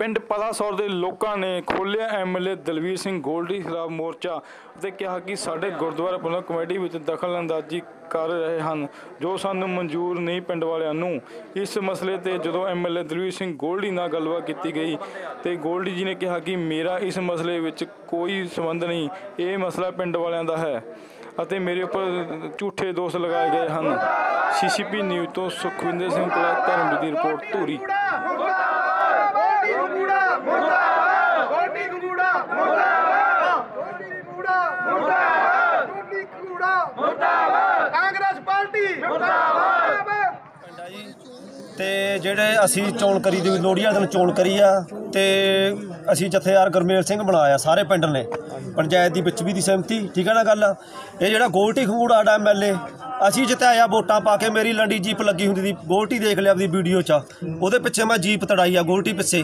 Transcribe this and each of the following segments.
ਪਿੰਡ ਪਲਾਸੌਰ ਦੇ ਲੋਕਾਂ ਨੇ ਖੋਲ੍ਹਿਆ ਐਮਐਲਏ ਦਲਵੀਰ ਸਿੰਘ ਗੋਲਡੀ ਖਿਲਾਫ ਮੋਰਚਾ ਅਤੇ ਕਿਹਾ ਕਿ ਸਾਡੇ ਗੁਰਦੁਆਰਾ ਪ੍ਰਬੰਧਕ ਕਮੇਟੀ ਵਿੱਚ ਦਖਲਅੰਦਾਜ਼ੀ ਕਰ ਰਹੇ ਹਨ, ਜੋ ਸਾਨੂੰ ਮਨਜ਼ੂਰ ਨਹੀਂ ਪਿੰਡ ਵਾਲਿਆਂ ਨੂੰ। ਇਸ ਮਸਲੇ ਤੇ ਜਦੋਂ ਐਮਐਲਏ ਦਲਵੀਰ ਸਿੰਘ ਗੋਲਡੀ ਨਾਲ ਗੱਲਬਾਤ ਕੀਤੀ ਗਈ ਤੇ ਗੋਲਡੀ ਜੀ ਨੇ ਕਿਹਾ ਕਿ ਮੇਰਾ ਇਸ ਮਸਲੇ ਵਿੱਚ ਕੋਈ ਸੰਬੰਧ ਨਹੀਂ, ਇਹ ਮਸਲਾ ਪਿੰਡ ਵਾਲਿਆਂ ਦਾ ਹੈ ਅਤੇ ਮੇਰੇ ਉੱਪਰ ਝੂਠੇ ਦੋਸ਼ ਲਗਾਏ ਗਏ ਹਨ। ਸੀਸੀਪੀ ਨਿਊਜ਼ ਤੋਂ ਸੁਖਵਿੰਦਰ ਸਿੰਘ ਪਲਾ ਧਰਮਵੀਰ ਦੀ ਰਿਪੋਰਟ ਧੂਰੀ। ਤੇ ਜਿਹੜੇ ਅਸੀਂ ਚੋਣ ਕਰੀ ਦੀ ਲੋਹੜੀ ਵਾਲੇ ਦਿਨ ਚੋਣ ਕਰੀ ਆ ਤੇ ਅਸੀਂ ਜਥੇਦਾਰ ਗੁਰਮੇਲ ਸਿੰਘ ਬਣਾਇਆ ਸਾਰੇ ਪਿੰਡ ਨੇ, ਪੰਚਾਇਤ ਦੀ ਵਿੱਚ ਵੀ ਦੀ ਸਹਿਮਤੀ, ਠੀਕ ਹੈ ਨਾ ਗੱਲ? ਇਹ ਜਿਹੜਾ ਗੋਲਟੀ ਖੰਗੂੜਾ ਸਾਡਾ ਐਮਐਲਏ ਅਸੀਂ ਜਿਤਾਇਆ ਵੋਟਾਂ ਪਾ ਕੇ ਮੇਰੀ ਲੰਡੀ ਜੀਪ ਲੱਗੀ ਹੁੰਦੀ ਦੀ ਗੋਲਟੀ ਦੇਖ ਲਿਆ ਆਪਦੀ ਵੀਡੀਓ 'ਚ। ਉਹਦੇ ਪਿੱਛੇ ਮੈਂ ਜੀਪ ਤੜਾਈ ਆ ਗੋਲਟੀ ਪਿੱਛੇ।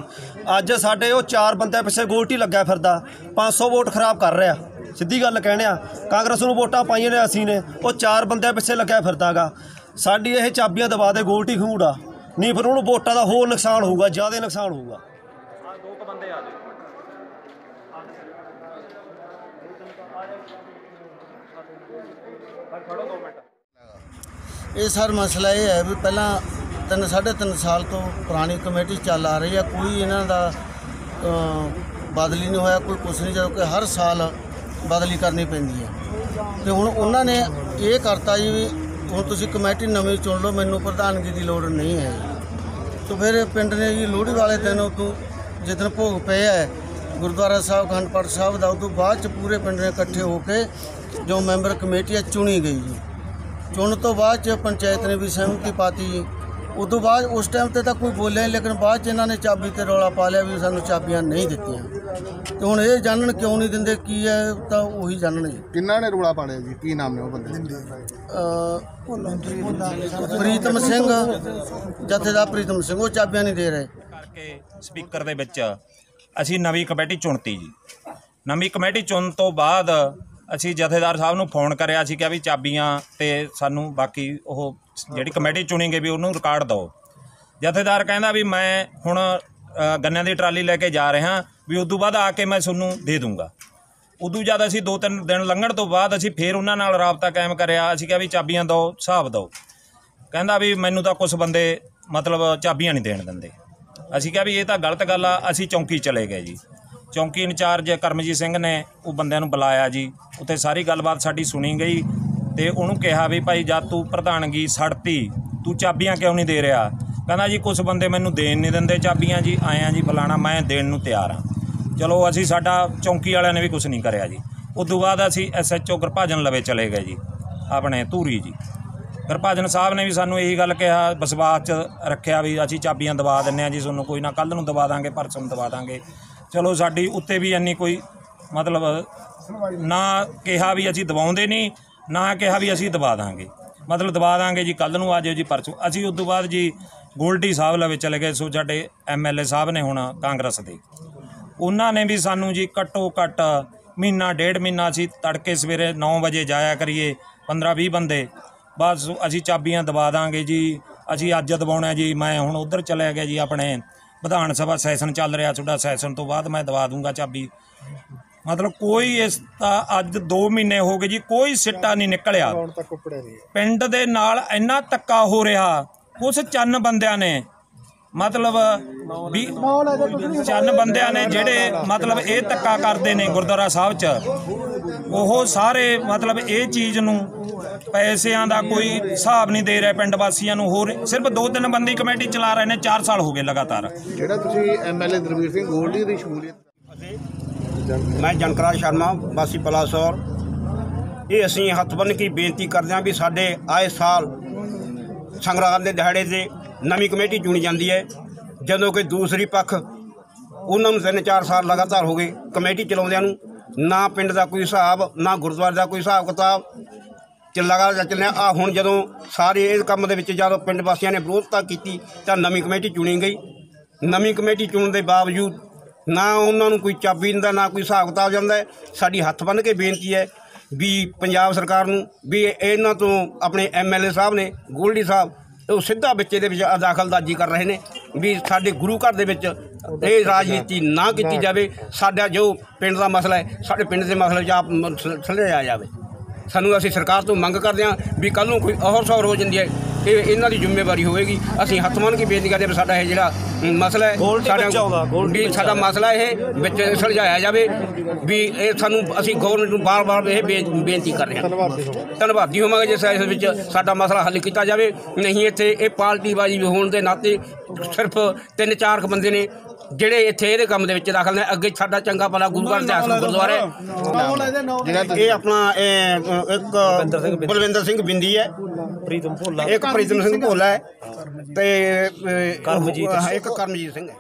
ਅੱਜ ਸਾਡੇ ਉਹ ਚਾਰ ਬੰਦੇ ਪਿੱਛੇ ਗੋਲਟੀ ਲੱਗਿਆ ਫਿਰਦਾ 500 ਵੋਟ ਖਰਾਬ ਕਰ ਰਿਹਾ। ਸਿੱਧੀ ਗੱਲ ਕਹਿਣਿਆ ਕਾਂਗਰਸ ਨੂੰ ਵੋਟਾਂ ਪਾਈਆਂ ਨੇ ਅਸੀਂ ਨੇ, ਉਹ ਚਾਰ ਬੰਦੇ ਪਿੱਛੇ ਲੱਗਿਆ ਫਿਰਦਾਗਾ ਸਾਡੀ ਇਹ ਚਾਬੀਆਂ ਦਬਾ ਦੇ ਗੋਲਟੀ ਖੰਗੂੜਾ। ਨਹੀਂ, ਫਿਰ ਉਹਨੂੰ ਵੋਟਾਂ ਦਾ ਹੋਰ ਨੁਕਸਾਨ ਹੋਊਗਾ, ਜ਼ਿਆਦਾ ਨੁਕਸਾਨ ਹੋਊਗਾ। ਇਹ ਸਰ ਮਸਲਾ ਇਹ ਹੈ ਵੀ ਪਹਿਲਾਂ ਤਿੰਨ, ਸਾਢੇ ਤਿੰਨ ਸਾਲ ਤੋਂ ਪੁਰਾਣੀ ਕਮੇਟੀ ਚੱਲ ਆ ਰਹੀ ਹੈ, ਕੋਈ ਇਹਨਾਂ ਦਾ ਬਦਲੀ ਨਹੀਂ ਹੋਇਆ, ਕੋਈ ਕੁਛ ਨਹੀਂ, ਜਦੋਂ ਕਿ ਹਰ ਸਾਲ ਬਦਲੀ ਕਰਨੀ ਪੈਂਦੀ ਹੈ। ਤੇ ਹੁਣ ਉਹਨਾਂ ਨੇ ਇਹ ਕਰਤਾ ਜੀ ਵੀ ਹੁਣ ਤੁਸੀਂ ਕਮੇਟੀ ਨਵੀਂ ਚੁਣ ਲਓ, ਮੈਨੂੰ ਪ੍ਰਧਾਨਗੀ ਦੀ ਲੋੜ ਨਹੀਂ ਹੈ ਤੇ ਫਿਰ ਪਿੰਡ ਨੇ ਜੀ ਲੋਹੜੀ ਵਾਲੇ ਦਿਨ ਉਦੋਂ ਜਿੱਦਣ ਭੋਗ ਪਿਆ ਹੈ ਗੁਰਦੁਆਰਾ ਸਾਹਿਬ ਖੰਡਪੜ ਸਾਹਿਬ ਦਾ, ਉਦੋਂ ਬਾਅਦ ਚ ਪੂਰੇ ਪਿੰਡ ਨੇ ਇਕੱਠੇ ਹੋ ਕੇ ਜੋ ਮੈਂਬਰ ਕਮੇਟੀ ਹੈ ਚੁਣੀ ਗਈ ਜੀ। ਚੁਣ ਤੋਂ ਬਾਅਦ ਚ ਪੰਚਾਇਤ ਨੇ ਵੀ ਸਹਿਮਤੀ ਪਾਤੀ ਜੀ। ਉਦੋਂ ਬਾਅਦ ਉਸ ਟਾਈਮ ਤੇ ਤਾਂ ਕੋਈ ਬੋਲਿਆ ਨਹੀਂ ਲੇਕਿਨ ਬਾਅਦ ਚ ਇਹਨਾਂ ਨੇ ਚਾਬੀ ਤੇ ਰੌਲਾ ਪਾ ਲਿਆ ਵੀ ਸਾਨੂੰ ਚਾਬੀਆਂ ਨਹੀਂ ਦਿੱਤੀਆਂ। ਤੇ ਹੁਣ ਇਹ ਜਾਣਨ ਕਿਉਂ ਨਹੀਂ ਦਿੰਦੇ ਕੀ ਹੈ ਤਾਂ ਉਹੀ ਜਾਣਨ ਜੀ। ਕਿੰਨਾ ਨੇ ਰੋਲਾ ਪਾੜਿਆ ਜੀ? ਕੀ ਨਾਮ ਨੇ ਉਹ ਬੰਦੇ ਦੇ? ਪ੍ਰੀਤਮ ਸਿੰਘ ਜਥੇਦਾਰ ਪ੍ਰੀਤਮ ਸਿੰਘ ਉਹ ਚਾਬੀਆਂ ਨਹੀਂ ਦੇ ਰਹੇ। ਕਰਕੇ ਸਪੀਕਰ ਦੇ ਵਿੱਚ ਅਸੀਂ ਨਵੀਂ ਕਮੇਟੀ ਚੁਣਤੀ ਜੀ। ਨਵੀਂ ਕਮੇਟੀ ਚੁਣਨ ਤੋਂ ਬਾਅਦ ਅਸੀਂ ਜਥੇਦਾਰ ਸਾਹਿਬ ਨੂੰ ਫੋਨ ਕਰਿਆ ਸੀ ਕਿ ਵੀ ਚਾਬੀਆਂ ਤੇ ਸਾਨੂੰ ਬਾਕੀ ਉਹ ਜਿਹੜੀ ਕਮੇਟੀ ਚੁਣੀ ਗਈ ਵੀ ਉਹਨੂੰ ਰਿਕਾਰਡ ਦਿਓ। ਜਥੇਦਾਰ ਕਹਿੰਦਾ ਵੀ ਮੈਂ ਹੁਣ ਅ, ਗੰਨਿਆਂ ਦੀ ਟਰਾਲੀ ਲੈ ਕੇ ਜਾ ਰਿਹਾ। ਵੀ ਉਦੋਂ ਬਾਅਦ ਆ ਕੇ ਮੈਂ ਤੁਹਾਨੂੰ ਦੇ ਦੂੰਗਾ। ਉਦੋਂ ਜਦ ਅਸੀਂ ਦੋ ਤਿੰਨ ਦਿਨ ਲੰਘਣ ਤੋਂ ਬਾਅਦ ਅਸੀਂ ਫੇਰ ਉਹਨਾਂ ਨਾਲ ਰਾਬਤਾ ਕਾਇਮ ਕਰਿਆ, ਅਸੀਂ ਕਿਹਾ ਵੀ ਚਾਬੀਆਂ ਦਿਓ ਹਿਸਾਬ ਦਿਓ ਕਹਿੰਦਾ ਵੀ ਮੈਨੂੰ ਤਾਂ ਕੁਝ ਬੰਦੇ ਮਤਲਬ ਚਾਬੀਆਂ ਨਹੀਂ ਦੇਣ ਦਿੰਦੇ। ਅਸੀਂ ਕਿਹਾ ਵੀ ਇਹ ਤਾਂ ਗਲਤ ਗੱਲ ਆ, ਅਸੀਂ ਚੌਂਕੀ ਚਲੇ ਗਏ ਜੀ। ਚੌਂਕੀ ਇੰਚਾਰਜ ਕਰਮਜੀਤ ਸਿੰਘ ਨੇ ਉਹ ਬੰਦਿਆਂ ਨੂੰ ਬੁਲਾਇਆ ਜੀ। ਉੱਥੇ ਸਾਰੀ ਗੱਲਬਾਤ ਸਾਡੀ ਸੁਣੀ ਗਈ ਤੇ ਉਹਨੂੰ ਕਿਹਾ ਵੀ ਭਾਈ ਜਦ ਤੂੰ ਪ੍ਰਧਾਨਗੀ ਛੱਡਤੀ ਤੂੰ ਚਾਬੀਆਂ ਕਿਉਂ ਨਹੀਂ ਦੇ ਰਿਹਾ? ਕਹਿੰਦਾ ਜੀ ਕੁਝ ਬੰਦੇ ਮੈਨੂੰ ਦੇਣ ਨਹੀਂ ਦਿੰਦੇ ਚਾਬੀਆਂ ਜੀ, ਆਇਆ ਜੀ ਫਲਾਣਾ, ਮੈਂ ਦੇਣ ਨੂੰ ਤਿਆਰ ਆ ਚਲੋ ਅਸੀਂ ਸਾਡਾ ਚੌਂਕੀ ਵਾਲਿਆਂ ਨੇ ਵੀ ਕੁਝ ਨਹੀਂ ਕਰਿਆ ਜੀ। ਉਸ ਤੋਂ ਬਾਅਦ ਅਸੀਂ ਐਸਐਚਓ ਗੁਰਭਾਜਨ ਲਵੇ ਚਲੇ ਗਏ ਜੀ, ਆਪਣੇ ਧੂਰੀ ਜੀ। ਗੁਰਭਾਜਨ ਸਾਹਿਬ ਨੇ ਵੀ ਸਾਨੂੰ ਇਹੀ ਗੱਲ ਕਿਹਾ, ਵਿਸ਼ਵਾਸ ਚ ਰੱਖਿਆ ਵੀ ਅਸੀਂ ਚਾਬੀਆਂ ਦਵਾ ਦਿੰਨੇ ਆ ਜੀ, ਤੁਹਾਨੂੰ ਕੋਈ ਨਾ ਕੱਲ ਨੂੰ ਦਵਾ ਦਾਂਗੇ, ਪਰਸੋਂ ਨੂੰ ਦਵਾ ਦਾਂਗੇ। ਚਲੋ ਸਾਡੀ ਉੱਤੇ ਵੀ ਇੰਨੀ ਕੋਈ ਮਤਲਬ ਨਾ ਕਿਹਾ ਵੀ ਅਸੀਂ ਦਵਾਉਂਦੇ ਨਹੀਂ, ਨਾ ਕਿਹਾ ਵੀ ਅਸੀਂ ਦਵਾ ਦਾਂਗੇ। ਮਤਲਬ ਦਵਾ ਦਾਂਗੇ ਜੀ ਕੱਲ ਨੂੰ ਆ ਜਾਓ ਜੀ, ਪਰਸੋਂ। ਅਸੀਂ ਉਸ ਤੋਂ ਬਾਅਦ ਜੀ ਗੋਲਡੀ ਸਾਹਿਬ ਲਵੇ ਚਲੇ ਗਏ, ਸੋ ਸਾਡੇ ਐਮਐਲਏ ਸਾਹਿਬ ਨੇ ਹੁਣ ਕਾਂਗਰਸ ਦੇ। ਉਹਨਾਂ ਨੇ ਵੀ ਸਾਨੂੰ ਜੀ ਘੱਟੋ ਘੱਟ ਮਹੀਨਾ ਡੇਢ ਮਹੀਨਾ ਅਸੀਂ ਤੜਕੇ ਸਵੇਰੇ 9 ਵਜੇ ਜਾਇਆ ਕਰੀਏ 15 20 ਬੰਦੇ। ਬਸ ਅਸੀਂ ਚਾਬੀਆਂ ਦਵਾ ਦਾਂਗੇ ਜੀ। ਅਸੀਂ ਅੱਜ ਦਵਾਉਣਾ ਜੀ ਮੈਂ ਹੁਣ ਉਧਰ ਚਲਿਆ ਗਿਆ ਜੀ ਆਪਣੇ ਵਿਧਾਨ ਸਭਾ ਸੈਸ਼ਨ ਚੱਲ ਰਿਹਾ ਤੁਹਾਡਾ ਸੈਸ਼ਨ ਤੋਂ ਬਾਅਦ ਮੈਂ ਦਵਾ ਦੂੰਗਾ ਚਾਬੀ। ਮਤਲਬ ਕੋਈ ਇਸ ਦਾ ਅੱਜ 2 ਮਹੀਨੇ ਹੋ ਗਏ ਜੀ ਕੋਈ ਸਿੱਟਾ ਨਹੀਂ ਨਿਕਲਿਆ। ਤੱਕ ਪਿੰਡ ਦੇ ਨਾਲ ਇੰਨਾ ਧੱਕਾ ਹੋ ਰਿਹਾ ਕੁਝ ਚੰਨ ਬੰਦਿਆਂ ਨੇ ਮਤਲਬ ਵੀ ਚੰਨ ਬੰਦਿਆਂ ਨੇ ਜਿਹੜੇ ਮਤਲਬ ਇਹ ਧੱਕਾ ਕਰਦੇ ਨੇ ਗੁਰਦੁਆਰਾ ਸਾਹਿਬ 'ਚ ਉਹ ਸਾਰੇ ਮਤਲਬ ਇਹ ਚੀਜ਼ ਨੂੰ ਪੈਸਿਆਂ ਦਾ ਕੋਈ ਹਿਸਾਬ ਨਹੀਂ ਦੇ ਰਹੇ ਪਿੰਡ ਵਾਸੀਆਂ ਨੂੰ ਹੋਰ ਸਿਰਫ ਦੋ ਤਿੰਨ ਬੰਦੀ ਕਮੇਟੀ ਚਲਾ ਰਹੇ ਨੇ 4 ਸਾਲ ਹੋ ਗਏ ਲਗਾਤਾਰ। ਜਿਹੜਾ ਤੁਸੀਂ ਐਮਐਲਏ ਦਰਵੀਰ ਸਿੰਘ ਗੋਲਡੀ ਦੀ ਸ਼ਮੂਲੀਅਤ? ਮੈਂ ਜਨਕਰਾਜ ਸ਼ਰਮਾ ਵਾਸੀ ਪਲਾਸੌਰ। ਇਹ ਅਸੀਂ ਹੱਥ ਬੰਨ੍ਹ ਕੇ ਬੇਨਤੀ ਕਰਦੇ ਹਾਂ ਵੀ ਸਾਡੇ ਆਏ ਸਾਲ ਸੰਗਰਾਮ ਦੇ ਦਿਹਾੜੇ ਤੇ ਨਵੀਂ ਕਮੇਟੀ ਚੁਣੀ ਜਾਂਦੀ ਹੈ। ਜਦੋਂ ਕਿ ਦੂਸਰੀ ਪੱਖ, ਉਹਨਾਂ ਨੂੰ ਤਿੰਨ ਚਾਰ ਸਾਲ ਲਗਾਤਾਰ ਹੋ ਗਏ ਕਮੇਟੀ ਚਲਾਉਂਦਿਆਂ ਨੂੰ। ਨਾ ਪਿੰਡ ਦਾ ਕੋਈ ਹਿਸਾਬ, ਨਾ ਗੁਰਦੁਆਰੇ ਦਾ ਕੋਈ ਹਿਸਾਬ ਕਿਤਾਬ। ਚ ਲਗਾਤਾਰ ਚੱਲਿਆ। ਆ ਹੁਣ ਜਦੋਂ ਸਾਰੇ ਇਸ ਕੰਮ ਦੇ ਵਿੱਚ ਜਦੋਂ ਪਿੰਡ ਵਾਸੀਆਂ ਨੇ ਵਿਰੋਧਤਾ ਕੀਤੀ, ਤਾਂ ਨਵੀਂ ਕਮੇਟੀ ਚੁਣੀ ਗਈ। ਨਵੀਂ ਕਮੇਟੀ ਚੁਣਨ ਦੇ ਬਾਵਜੂਦ ਨਾ ਉਹਨਾਂ ਨੂੰ ਕੋਈ ਚਾਬੀ ਦਿੰਦਾ, ਨਾ ਕੋਈ ਹਿਸਾਬ ਕਿਤਾਬ ਜਾਂਦਾ। ਸਾਡੀ ਹੱਥ ਬੰਨ੍ਹ ਕੇ ਬੇਨਤੀ ਹੈ ਵੀ ਪੰਜਾਬ ਸਰਕਾਰ ਨੂੰ, ਵੀ ਇਹਨਾਂ ਤੋਂ ਆਪਣੇ ਐਮਐਲਏ ਸਾਹਿਬ ਨੇ, ਗੋਲਡੀ ਸਾਹਿਬ ਉਹ ਸਿੱਧਾ ਵਿੱਚ ਇਹਦੇ ਵਿੱਚ ਦਾਖਲਦਾਜ਼ੀ ਕਰ ਰਹੇ ਨੇ ਵੀ ਸਾਡੇ ਗੁਰੂ ਘਰ ਦੇ ਵਿੱਚ ਇਹ ਰਾਜਨੀਤੀ ਨਾ ਕੀਤੀ ਜਾਵੇ। ਸਾਡਾ ਜੋ ਪਿੰਡ ਦਾ ਮਸਲਾ ਹੈ, ਸਾਡੇ ਪਿੰਡ ਦੇ ਮਸਲੇ 'ਚ ਆਪ ਥੱਲੇ ਆ ਜਾਵੇ। ਸਾਨੂੰ ਅਸੀਂ ਸਰਕਾਰ ਤੋਂ ਮੰਗ ਕਰਦੇ ਹਾਂ ਵੀ ਕੱਲ ਨੂੰ ਕੋਈ ਔਰ ਸੌਰ ਹੋ ਜਾਂਦੀ ਹੈ ਇਹ ਇਹਨਾਂ ਦੀ ਜ਼ਿੰਮੇਵਾਰੀ ਹੋਵੇਗੀ। ਅਸੀਂ ਹੱਥ ਮੰਨ ਕੇ ਬੇਨਤੀ ਕਰਦੇ ਹਾਂ ਵੀ ਸਾਡਾ ਇਹ ਜਿਹੜਾ ਮਸਲਾ ਹੈ ਗੋਲਡੀ ਵੀ ਸਾਡਾ ਮਸਲਾ ਇਹ ਵਿੱਚ ਸੁਲਝਾਇਆ ਜਾਵੇ ਵੀ ਇਹ ਸਾਨੂੰ ਅਸੀਂ ਗਵਰਨਮੈਂਟ ਨੂੰ ਬਾਰ-ਬਾਰ ਇਹ ਬੇਨਤੀ ਕਰ ਰਹੇ ਹਾਂ। ਧੰਨਵਾਦੀ ਹੋਵਾਂਗੇ ਜੇ ਇਸ ਵਿੱਚ ਸਾਡਾ ਮਸਲਾ ਹੱਲ ਕੀਤਾ ਜਾਵੇ। ਨਹੀਂ ਇੱਥੇ ਇਹ ਪਾਰਟੀਬਾਜ਼ੀ ਹੋਣ ਦੇ ਨਾਤੇ ਸਿਰਫ ਤਿੰਨ ਚਾਰ ਕੁ ਬੰਦੇ ਨੇ ਜਿਹੜੇ ਇੱਥੇ ਇਹਦੇ ਕੰਮ ਦੇ ਵਿੱਚ ਦਾਖਲ ਨੇ ਅੱਗੇ ਸਾਡਾ ਚੰਗਾ ਭਲਾ ਗੁਰੂ ਘਰ ਇਤਿਹਾਸ ਗੁਰਦੁਆਰਾ ਇਹ ਆਪਣਾ ਇਹ, ਅ, ਇੱਕ ਬਲਵਿੰਦਰ ਸਿੰਘ ਬਿੰਦੀ। ਹੈ। ਪ੍ਰੀਤਮ ਭੋਲਾ। ਇੱਕ ਪ੍ਰੀਤਮ ਸਿੰਘ ਭੋਲਾ ਹੈ ਤੇ ਅ, ਕਰਮਜੀਤ ਇੱਕ ਕਰਮਜੀਤ ਸਿੰਘ ਹੈ।